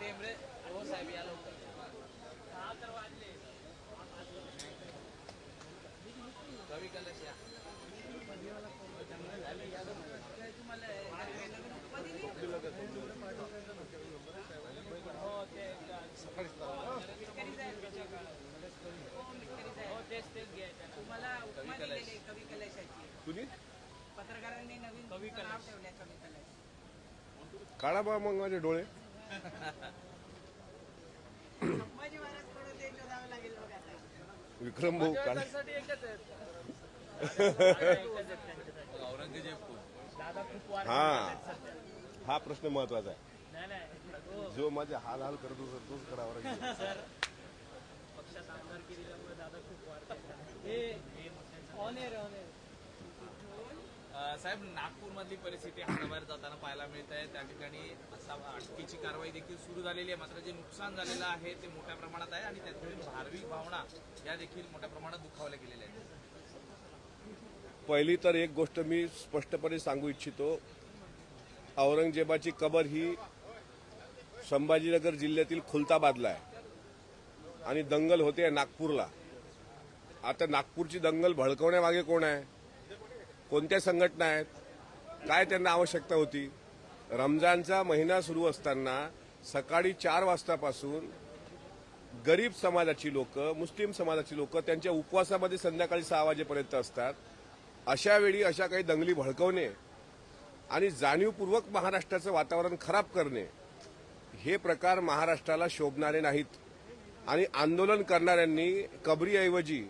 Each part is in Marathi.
या हो साहेब या लवकर रवी कलश या तुम्हाला उपमा दिलेली कवी कलशाची पत्रकारांनी नवीन कवी कलश. काळा बा मग माझे डोळे. विक्रम भाऊ काळे हा. हा प्रश्न महत्त्वाचा आहे. जो माझे हाल हाल करत होता तोच करावा लागेल. अ, साहेब नागपूर मधली परिस्थिती हाताबाहेर जाताना पाहायला मिळत आहे त्या ठिकाणी असा अटकेची कारवाई देखील सुरू झालेली आहे. मात्र जे नुकसान झालेलं आहे ते मोठ्या प्रमाणात आहे आणि त्यातील धार्मिक भावना या देखील मोठ्या प्रमाणात दुखावल्या गेलेल्या आहेत. पहिली तर एक गोष्ट मी स्पष्टपणे सांगू इच्छितो. औरंगजेबाची कबर ही संभाजीनगर जिल्ह्यातील खुलताबादला आहे आणि दंगल होते नागपूरला. आता नागपूरची दंगल भडकवण्यामागे कोण आहे? कोणत्या संघटना आहेत? काय त्यांना आवश्यकता होती? रमजानचा महिना सुरू असताना सकाळी चार वाजतापासून गरीब समाजाची लोक मुस्लिम समाजाची लोक त्यांच्या उपवासामध्ये संध्याकाळी सहा वाजेपर्यंत असतात. अशा वेळी अशा काही दंगली भडकवणे आणि जाणीवपूर्वक महाराष्ट्राचं वातावरण खराब करणे हे प्रकार महाराष्ट्राला शोभणारे नाहीत. आणि आंदोलन करणाऱ्यांनी कबरीऐवजी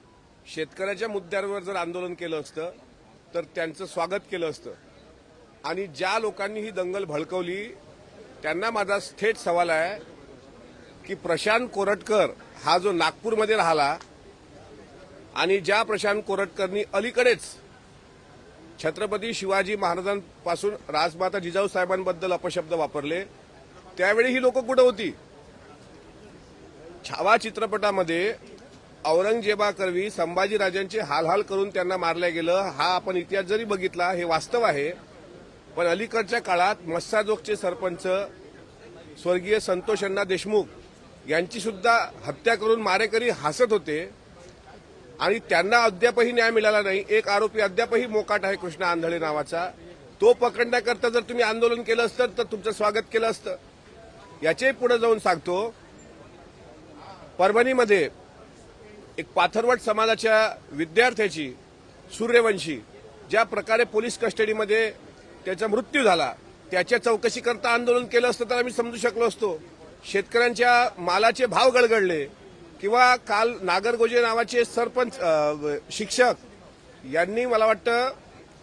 शेतकऱ्याच्या मुद्द्यांवर जर आंदोलन केलं असतं तर त्यांचं स्वागत केलं असतं. आणि ज्या लोकांनी ही दंगल भडकवली त्यांना माझा थेट सवाल आहे की प्रशांत कोरटकर हा जो नागपूरमध्ये राहिला आणि ज्या प्रशांत कोरटकरनी अलीकडेच छत्रपती शिवाजी महाराजांपासून राजमाता जिजाऊ साहेबांबद्दल अपशब्द वापरले त्यावेळी ही लोक कुठं होती? छावा चित्रपटामध्ये औरंगजेबाकरवी संभाजीराजांचे हालहाल करून त्यांना मारलं गेलं हा आपण इतिहास जरी बघितला हे वास्तव आहे. पण अलीकडच्या काळात मस्साजोगचे सरपंच स्वर्गीय संतोष अण्णा देशमुख यांची सुद्धा हत्या करून मारेकरी हसत होते. आणि त्यांना अद्यापही न्याय मिळाला नाही. एक आरोपी अद्यापही मोकाट आहे कृष्णा आंधळे नावाचा. तो पकडण्याकरता जर तुम्ही आंदोलन केलं असतं तर तुमचं स्वागत केलं असतं. याचेही पुढे जाऊन सांगतो. परभणीमध्ये एक पाथरवट समाजाच्या विद्यार्थ्याची सूर्यवंशी ज्या प्रकारे पोलीस कस्टडीमध्ये त्याचा मृत्यू झाला त्याच्या चौकशीकरता आंदोलन केलं असतं तर आम्ही समजू शकलो असतो. शेतकऱ्यांच्या मालाचे भाव गडगडले किंवा काल नागरगोजे नावाचे सरपंच शिक्षक यांनी मला वाटतं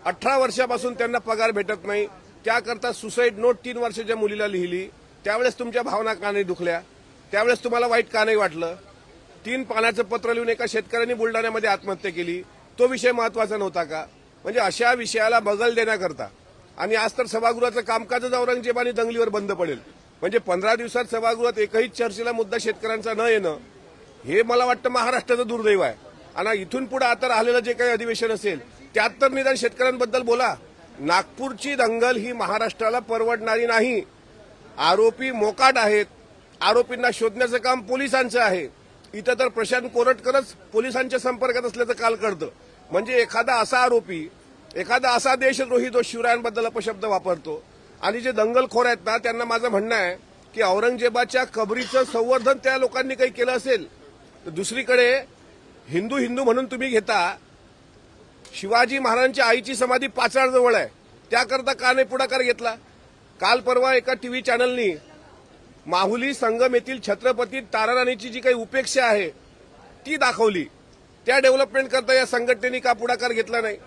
अठरा वर्षापासून त्यांना पगार भेटत नाही. त्याकरता सुसाईड नोट तीन वर्षाच्या मुलीला लिहिली. त्यावेळेस तुमच्या भावना का नाही दुखल्या. त्यावेळेस तुम्हाला वाईट का नाही वाटलं. तीन पानाचं पत्र लिहून एका शेतकऱ्यांनी बुलढाण्यामध्ये आत्महत्या केली. तो विषय महत्त्वाचा नव्हता का? म्हणजे अशा विषयाला बगल देण्याकरता. आणि आज तर सभागृहाचं कामकाजच औरंगजेब आणि दंगलीवर बंद पडेल. म्हणजे पंधरा दिवसात सभागृहात एकही चर्चेला मुद्दा शेतकऱ्यांचा न येणं हे मला वाटतं महाराष्ट्राचं दुर्दैव आहे. आणि इथून पुढे आता राहिलेलं जे काही अधिवेशन असेल त्यात तर निदान शेतकऱ्यांबद्दल बोला. नागपूरची दंगल ही महाराष्ट्राला परवडणारी नाही. आरोपी मोकाट आहेत. आरोपींना शोधण्याचं काम पोलिसांचं आहे. इथं तर प्रशांत कोरटकरच पोलिसांच्या संपर्कात असल्याचं काल कळतं. म्हणजे एखादा असा आरोपी एखादा असा देशद्रोही जो शिवरायांबद्दल अपशब्द वापरतो आणि जे दंगलखोर आहेत ना त्यांना माझं म्हणणं आहे की औरंगजेबाच्या कबरीचं संवर्धन त्या लोकांनी काही केलं असेल तर दुसरीकडे हिंदू हिंदू म्हणून तुम्ही घेता शिवाजी महाराजांच्या आईची समाधी पाचाळजवळ आहे त्याकरता का नाही पुढाकार घेतला? काल परवा एका टीव्ही चॅनलनी माहुली संगम येथील छत्रपती ताराराणीची जी काही उपेक्षा आहे ती दाखवली. त्या डेव्हलपमेंट करता या संघटनेने का पुढाकार घेतला नाही?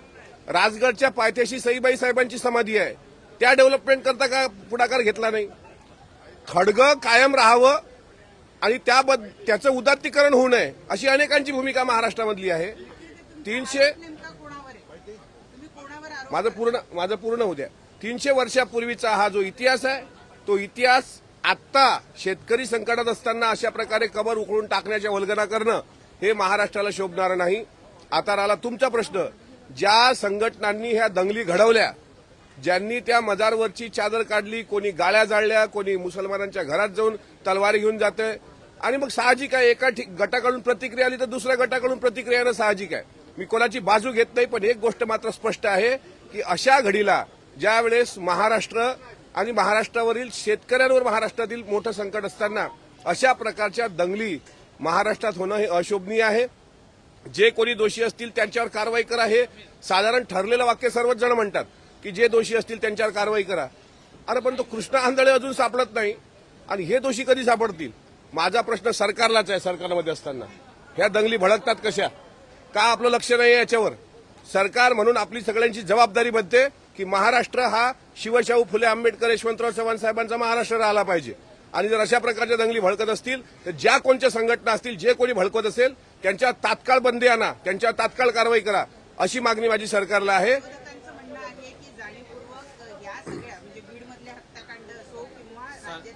राजगडच्या पायथ्याशी सईबाई साहेबांची समाधी आहे. त्या डेव्हलपमेंट करता का पुढाकार घेतला नाही? खडग कायम राहावं आणि त्याबद्द त्याचं उदात्तीकरण होऊ नये अशी अनेकांची भूमिका महाराष्ट्रामधली आहे. तीनशे माझं पूर्ण माझं पूर्ण होऊ द्या. तीनशे वर्षापूर्वीचा हा जो इतिहास आहे तो इतिहास आत्ता शेतकरी संकटात असताना अशा प्रकारे कबर उकळून टाकण्याच्या वल्गना करणं हे महाराष्ट्राला शोभणारं नाही. आता राहिला तुमचा प्रश्न. ज्या संघटनांनी ह्या दंगली घडवल्या ज्यांनी त्या मजारवरची चादर काढली कोणी गाळ्या जाळल्या कोणी मुसलमानांच्या घरात जाऊन तलवारी घेऊन जाते आणि मग साहजिक आहे एका ठिक- गटाकडून प्रतिक्रिया आली तर दुसऱ्या गटाकडून प्रतिक्रिया येणं साहजिक आहे. मी कोणाची बाजू घेत नाही पण एक गोष्ट मात्र स्पष्ट आहे की अशा घडीला ज्यावेळेस महाराष्ट्र आणि महाराष्ट्रावरील शेतकऱ्यांवर महाराष्ट्रातील मोठं संकट असताना अशा प्रकारच्या दंगली महाराष्ट्रात होणं हे अशोभनीय आहे. जे कोणी दोषी असतील त्यांच्यावर कारवाई करा हे साधारण ठरलेलं वाक्य सर्वच जण म्हणतात की जे दोषी असतील त्यांच्यावर कारवाई करा. अरे पण तो कृष्ण आंधळे अजून सापडत नाही आणि हे दोषी कधी सापडतील? माझा प्रश्न सरकारलाच आहे सरकारमध्ये असताना. ह्या दंगली भडकतात कशा? का आपलं लक्ष नाही आहे याच्यावर? सरकार म्हणून आपली सगळ्यांची जबाबदारी बनते की महाराष्ट्र हा शिवशाहू फुले आंबेडकर यशवंतराव चव्हाण साहेबांचा महाराष्ट्र राहिला पाहिजे. आणि जर अशा प्रकारच्या दंगली भडकत असतील तर ज्या कोणत्या संघटना असतील जे कोणी भडकत असेल त्यांच्या तात्काळ बंदी आणा त्यांच्या तात्काळ कारवाई करा अशी मागणी माझी सरकारला आहे. म्हणजे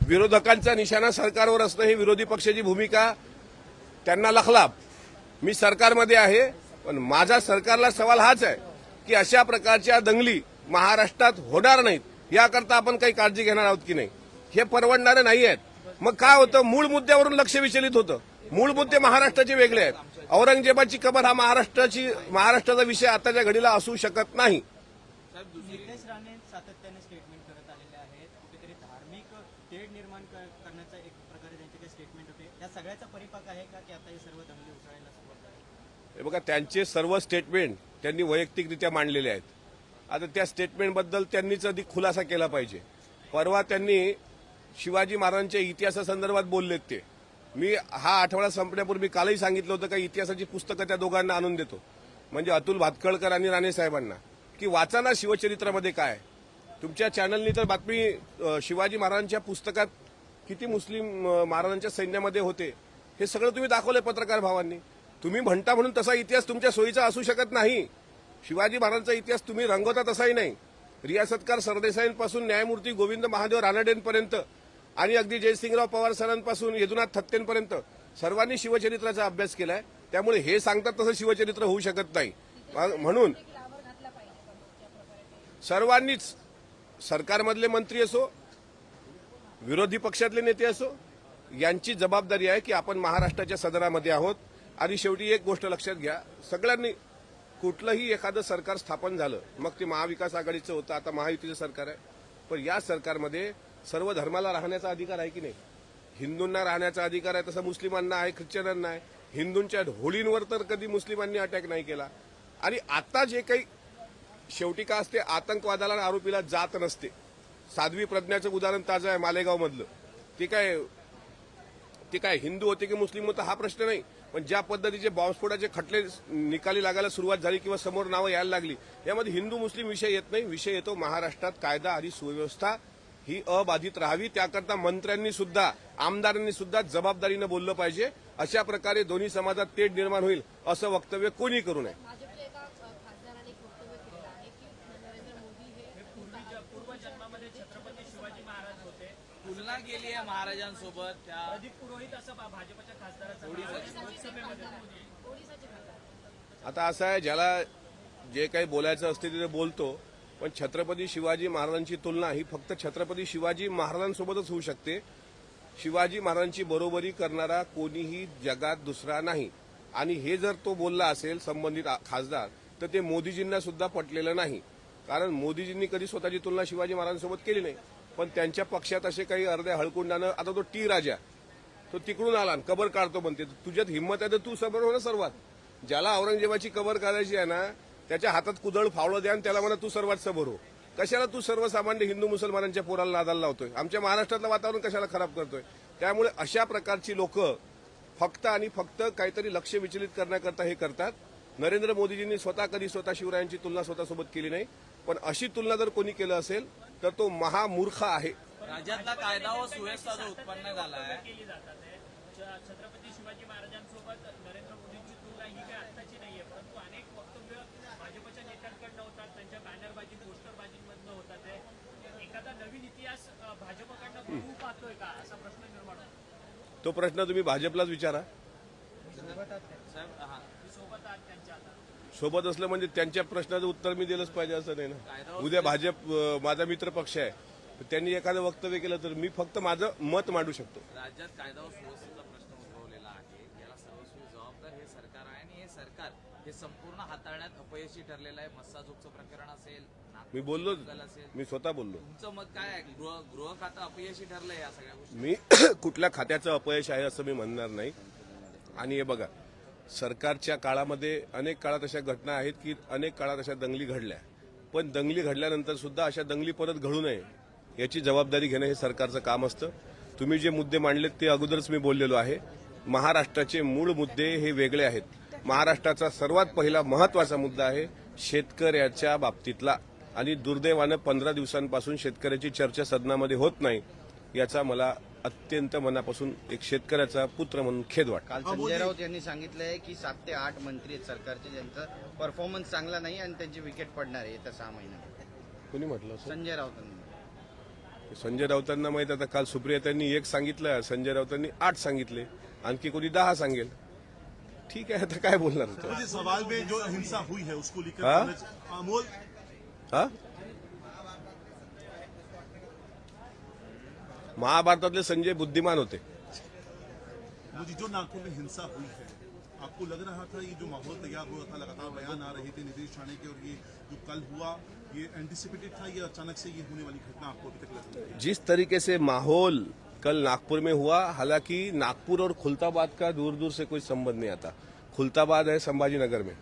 विरोधकांचा निशाणा सरकारवर असणं ही विरोधी पक्षाची भूमिका. त्यांना लखलाप. मी सरकारमध्ये आहे पण माझा सरकारला सवाल हाच आहे की अशा प्रकारच्या दंगली महाराष्ट्रात होणार नाहीत याकरता आपण काही काळजी घेणार आहोत की नाही? हे परवडणारे नाही आहेत. मग काय होतं? मूळ मुद्द्यावरून लक्ष विचलित होतं. मूळ मुद्दे महाराष्ट्राचे वेगळे आहेत. औरंगजेबाची कबर हा महाराष्ट्राची महाराष्ट्राचा विषय आताच्या घडीला असू शकत नाही साहेब दुसरी निलेश राणे सातत्याने स्टेटमेंट करत आलेले आहेत कुठेतरी धार्मिक तेढ निर्माण क- करण्याचा एक प्रकारे त्यांचे काही स्टेटमेंट होते परिपाक आहे का की आता हे सर्व दंगली सुरुवात हे बघा त्यांचे सर्व स्टेटमेंट त्यांनी वैयक्तिकरित्या मांडलेले आहेत. आता त्या स्टेटमेंटबद्दल त्यांनीच अधिक खुलासा केला पाहिजे. परवा त्यांनी शिवाजी महाराजांच्या इतिहासासंदर्भात बोललेत ते. मी हा आठवडा संपण्यापूर्वी कालही सांगितलं होतं का इतिहासाची पुस्तकं त्या दोघांना आणून देतो. म्हणजे अतुल भातखळकर आणि राणे साहेबांना. की वाचा ना शिवचरित्रामध्ये काय. आहे. तुमच्या चॅनलनी तर बातमी शिवाजी महाराजांच्या पुस्तकात किती मुस्लिम महाराजांच्या सैन्यामध्ये होते हे सगळं तुम्ही दाखवलंय पत्रकार भावांनी. तुम्ही म्हणता म्हणून तसा इतिहास तुमच्या सोयीचा असू शकत नाही. शिवाजी महाराजांचा इतिहास तुम्ही रंगवता तसाही नाही. रियासतकार सरदेसाईंपासून न्यायमूर्ती गोविंद महादेव रानडेंपर्यंत आणि अगदी जयसिंगराव पवार सरांपासून यदुनाथ थत्तेंपर्यंत सर्वांनी शिवचरित्राचा अभ्यास केलाय. त्यामुळे हे सांगतात तसं शिवचरित्र होऊ शकत नाही. म्हणून सर्वांनीच सरकारमधले मंत्री असो विरोधी पक्षातले नेते असो यांची जबाबदारी आहे की आपण महाराष्ट्राच्या सदनामध्ये आहोत. आणि शेवटी एक गोष्ट लक्षात घ्या सगळ्यांनी कुठलंही एखादं सरकार स्थापन झालं मग ते महाविकास आघाडीचं होतं आता महायुतीचं सरकार आहे. पण या सरकारमध्ये सर्व धर्माला राहण्याचा अधिकार आहे की नाही? हिंदूंना राहण्याचा अधिकार आहे तसं मुस्लिमांना आहे ख्रिश्चनांना आहे. हिंदूंच्या होळींवर तर कधी मुस्लिमांनी अटॅक नाही केला. आणि आता जे काही शेवटी का असते आतंकवादाला आरोपीला जात नसते. साध्वी प्रज्ञाचं उदाहरण ताजं आहे मालेगावमधलं. ते काय ते काय हिंदू होते की मुस्लिम होतं हा प्रश्न नाही. पण ज्या पद्धतीचे बॉम्बस्फोटाचे खटले निकाली लागायला सुरुवात झाली किंवा समोर नावं यायला लागली यामध्ये हिंदू मुस्लिम विषय येत नाही. विषय येतो महाराष्ट्रात कायदा आणि सुव्यवस्था ही अबाधित राहावी. त्याकरता मंत्र्यांनी सुद्धा आमदारांनी सुद्धा जबाबदारीनं बोललं पाहिजे. अशा प्रकारे दोन्ही समाजात तेढ निर्माण होईल असं वक्तव्य कोणी करू नये भाजपच्या एका अ, खासदाराने एक वक्तव्य केलेलं आहे की नरेंद्र मोदी हे पूर्वजन्मामध्ये छत्रपती शिवाजी महाराज होते आहे महाराजांसोबत त्या पुरोहित असं भाजपच्या खासदाराचं आता असं आहे ज्याला जे काही बोलायचं असते ते बोलतो पण छत्रपती शिवाजी महाराजांची तुलना ही फक्त छत्रपती शिवाजी महाराजांसोबतच होऊ शकते. शिवाजी महाराजांची बरोबरी करणारा कोणीही जगात दुसरा नाही. आणि हे जर तो बोलला असेल संबंधित खासदार तर ते मोदीजींना सुद्धा पटलेलं नाही. कारण मोदीजींनी कधी स्वतःची तुलना शिवाजी महाराजांसोबत केली नाही. पण त्यांच्या पक्षात असे काही अर्ध्या हळकुंडानं आता तो टी राजा तो तिकडून आला आणि कबर काढतो म्हणते. तुझ्यात हिंमत आहे तर तू समोर हो ना सर्वात. ज्याला औरंगजेबाची कबर काढायची आहे ना त्याच्या हातात कुदळ फावलं द्या आणि त्याला म्हणा तू सर्वात सबर हो. कशाला तू सर्वसामान्य हिंदू मुसलमानांच्या पोराला नादाला लावतोय? आमच्या महाराष्ट्रातलं वातावरण कशाला खराब करतोय? त्यामुळे अशा प्रकारची लोक फक्त आणि फक्त काहीतरी लक्ष विचलित करण्याकरता हे करतात. नरेंद्र मोदीजींनी स्वतः कधी स्वतः शिवरायांची तुलना स्वतःसोबत केली नाही. पण अशी तुलना जर कोणी केलं असेल तर तो महामूर्ख आहे. राज्यातला कायदा व सुव्यवस्था जो उत्पन्न झाला आहे. छत्रपती शिवाजी महाराजांसोबत नरेंद्र मोदींची तुलना ही काय आत्ताची नाहीये परंतु अनेक वक्तव्य भाजपच्या नेत्यांकडनं होतात त्यांच्या बॅनरबाजी पोस्टरबाजींमधनं होतात आहे. एखादा नवीन इतिहास भाजपकडनं बघू पाहतोय का? असा प्रश्न निर्माण होतो. तो प्रश्न तुम्ही भाजपलाच विचारा. हा. सोबत आहात त्यांच्या आता सोबत असलं म्हणजे त्यांच्या प्रश्नाचं उत्तर मी दिलंच पाहिजे असं नाही ना. उद्या भाजप माझा मित्र पक्ष आहे. त्यांनी एखादं वक्तव्य केलं तर मी फक्त माझं मत मांडू शकतो. राज्यात कायदा सुव्यवस्थेचा प्रश्न उद्भवलेला आहे. याला सर्वस्वी जबाबदार हे सरकार आहे आणि हे सरकार हे संपूर्ण हाताळण्यात अपयशी ठरलेलं आहे. मस्साजोगचं प्रकरण असेल मी बोललो. मी स्वतः बोललो. तुमचं मत काय आहे? गृह गृह खातं अपयशी ठरलंय या सगळ्या गोष्टी. मी कुठल्या खात्याचं अपयश आहे असं मी म्हणणार नाही. आणि हे बघा सरकारच्या काळामध्ये अनेक काळात अशा घटना आहेत की अनेक काळात अशा दंगली घडल्या. पण दंगली घडल्यानंतर सुद्धा अशा दंगली परत घडू नये याची जबाबदारी घेणं हे सरकारचं काम असतं. तुम्ही जे मुद्दे मांडलेत ते अगोदरच मी बोललेलो आहे. महाराष्ट्राचे मूळ मुद्दे हे वेगळे आहेत. महाराष्ट्राचा सर्वात पहिला महत्त्वाचा मुद्दा आहे शेतकऱ्याच्या बाबतीतला. आणि दुर्दैवानं पंधरा दिवसांपासून शेतकऱ्याची चर्चा सदनामध्ये होत नाही याचा मला अत्यंत मनापासून एक शेतकऱ्याचा पुत्र म्हणून खेद वाटतो. काल संजय राऊत यांनी सांगितलंय की सात ते आठ मंत्री आहेत सरकारचे ज्यांचा परफॉर्मन्स चांगला नाही आणि त्यांची विकेट पडणार आहे येत्या सहा महिन्यात. कोणी म्हटलं असं? संजय राऊतांनी. संजय राऊतांना माहीत आता काल सुप्रिया त्यांनी एक सांगितलं संजय राऊतांनी आठ सांगितले. आणखी कोणी दहा सांगेल. ठीक आहे आता काय बोलणार? होतं मुझे सवाल में जो हिंसा हुई है उसको लेकर हाँ? अमोल हा? महाभारतातले संजय बुद्धिमान होते. जो नागपुर में हिंसा हुई है आपको लग रहा था ये जो माहौल तैयार हुआ था लगातार बयान आ रहे थे नीतीश राणे के और ये जो कल हुआ ये एंटिसिपेटेड था ये अचानक से ये होने वाली घटना आपको अभी तक लग रही है? जिस तरीके से माहौल कल नागपुर में हुआ हालाँकि नागपुर और खुलताबाद का दूर दूर से कोई संबंध नहीं आता। खुलताबाद है संभाजी नगर में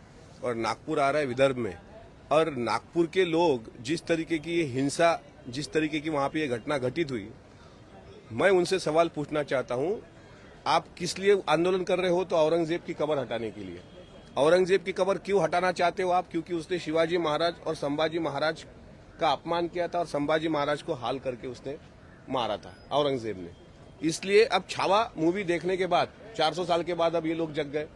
और नागपुर आ रहा है विदर्भ में। और नागपुर के लोग जिस तरीके की ये हिंसा जिस तरीके की वहाँ पे ये घटना घटित हुई मैं उनसे सवाल पूछना चाहता हूँ, आप किस लिए आंदोलन कर रहे हो तो औरंगज़ेब की कबर हटाने के लिए। औरंगज़ेब की कबर क्यों हटाना चाहते हो आप? क्योंकि उसने शिवाजी महाराज और संभाजी महाराज का अपमान किया था और संभाजी महाराज को हाल करके उसने मारा था, औरंगज़ेब ने। इसलिए अब छावा मूवी देखने के बाद 400 साल के बाद अब ये लोग जग गए।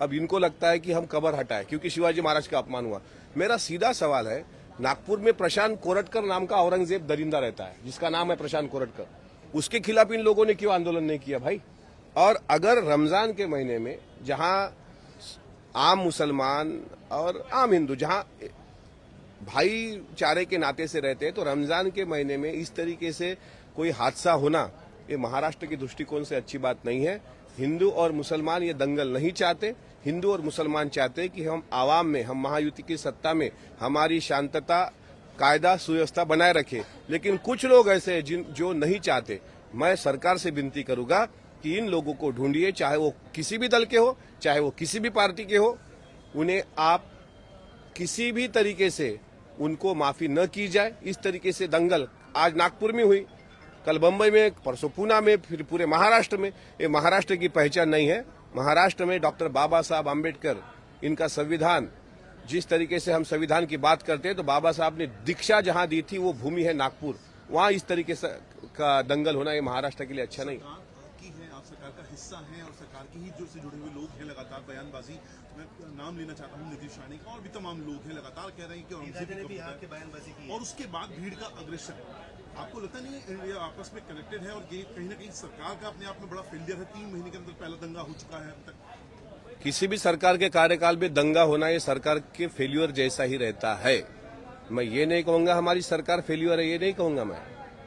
अब इनको लगता है कि हम कबर हटाए, क्योंकि शिवाजी महाराज का अपमान हुआ। मेरा सीधा सवाल है, नागपुर में प्रशांत कोरटकर नाम का औरंगज़ेब दरिंदा रहता है, जिसका नाम है प्रशांत कोरटकर। उसके खिलाफ इन लोगों ने क्यों आंदोलन नहीं किया भाई? और अगर रमज़ान के महीने में जहाँ आम मुसलमान और आम हिंदू, जहाँ भाईचारे के नाते से रहते हैं तो रमज़ान के महीने में इस तरीके से कोई हादसा होना ये महाराष्ट्र के दृष्टिकोण से अच्छी बात नहीं है। हिंदू और मुसलमान ये दंगल नहीं चाहते। हिंदू और मुसलमान चाहते कि हम आवाम में, हम महायुति की सत्ता में हमारी शांतता कायदा सुव्यवस्था बनाए रखें। लेकिन कुछ लोग ऐसे हैं जिन जो नहीं चाहते। मैं सरकार से विनती करूँगा कि इन लोगों को ढूंढिए, चाहे वो किसी भी दल के हो, चाहे वो किसी भी पार्टी के हो। उन्हें आप किसी भी तरीके से उनको माफ़ी न की जाए। इस तरीके से दंगल आज नागपुर में हुई, कल बम्बई में, परसों पूना में, फिर पूरे महाराष्ट्र में। ये महाराष्ट्र की पहचान नहीं है। महाराष्ट्र में डॉक्टर बाबा साहब आम्बेडकर इनका संविधान जिस तरीके से हम संविधान की बात करते हैं तो बाबा साहब ने दीक्षा जहाँ दी थी वो भूमि है नागपुर। वहाँ इस तरीके से का दंगल होना ये महाराष्ट्र के लिए अच्छा नहीं। सरकार है आप सरकार का हिस्सा हैं और सरकार के ही जो से जुड़े हुए लोग हैं लगातार बयानबाजी। मैं नाम लेना चाहता हूँ नीतीश राणे का और भी तमाम लोग हैं लगातार कह रहे हैं कि औरंगज़ेब की कबर है। बयानबाजी की। और उसके बाद भीड़ का अग्रेशन आपको लगता नहीं है ये आपस में कनेक्टेड है और ये कहीं ना कहीं सरकार का अपने आप में बड़ा फेलियर है? तीन महीने के अंदर पहला दंगा हो चुका है अब तक। किसी भी सरकार के कार्यकाल में दंगा होना ये सरकार के फेल्यूर जैसा ही रहता है। मैं ये नहीं कहूँगा हमारी सरकार फेल्यूर है ये नहीं कहूँगा मैं।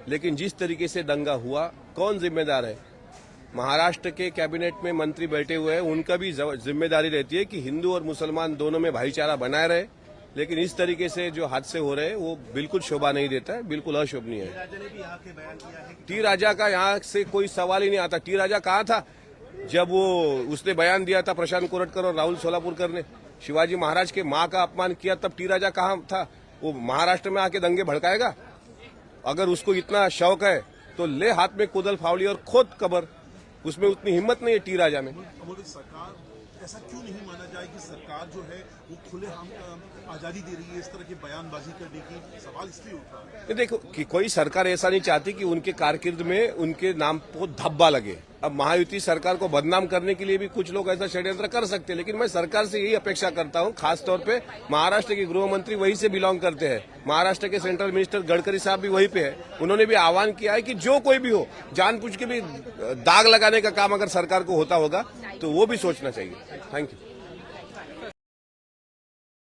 लेकिन जिस तरीके से दंगा हुआ कौन जिम्मेदार है? महाराष्ट्र के कैबिनेट में मंत्री बैठे हुए हैं उनका भी ज़िम्मेदारी रहती है कि हिंदू और मुसलमान दोनों में भाईचारा बनाए रहे। लेकिन इस तरीके से जो हादसे हो रहे हैं वो बिल्कुल शोभा नहीं देता है बिल्कुल अशोभनीय है। है टी राजा का यहाँ से कोई सवाल ही नहीं आता। टी राजा कहा था? जब वो उसने बयान दिया था प्रशांत कोरटकर और राहुल सोलापुरकर ने शिवाजी महाराज के माँ का अपमान किया तब टी राजा कहाँ था? वो महाराष्ट्र में आके दंगे भड़काएगा? अगर उसको इतना शौक है तो ले हाथ में कुदल फावली और खोद कबर। उसमें उतनी हिम्मत नहीं है टी राजा में। सरकार ऐसा क्यों नहीं माना जाए कि सरकार जो है वो खुले हम आज़ादी दे रही है इस तरह की बयानबाजी करने की सवाल इसलिए उठ देखो कि कोई सरकार ऐसा नहीं चाहती कि उनके कारकिर्द में उनके नाम को धब्बा लगे। अब महायुति सरकार को बदनाम करने के लिए भी कुछ लोग ऐसा षड्यंत्र कर सकते हैं, लेकिन मैं सरकार से यही अपेक्षा करता हूँ, खासतौर पे महाराष्ट्र के गृह मंत्री वहीं से बिलोंग करते हैं। महाराष्ट्र के सेंट्रल मिनिस्टर गडकरी साहब भी वहीं पे है। उन्होंने भी आह्वान किया है कि जो कोई भी हो, जानबूझ के भी दाग लगाने का काम अगर सरकार को होता होगा तो वो भी सोचना चाहिए। Thank you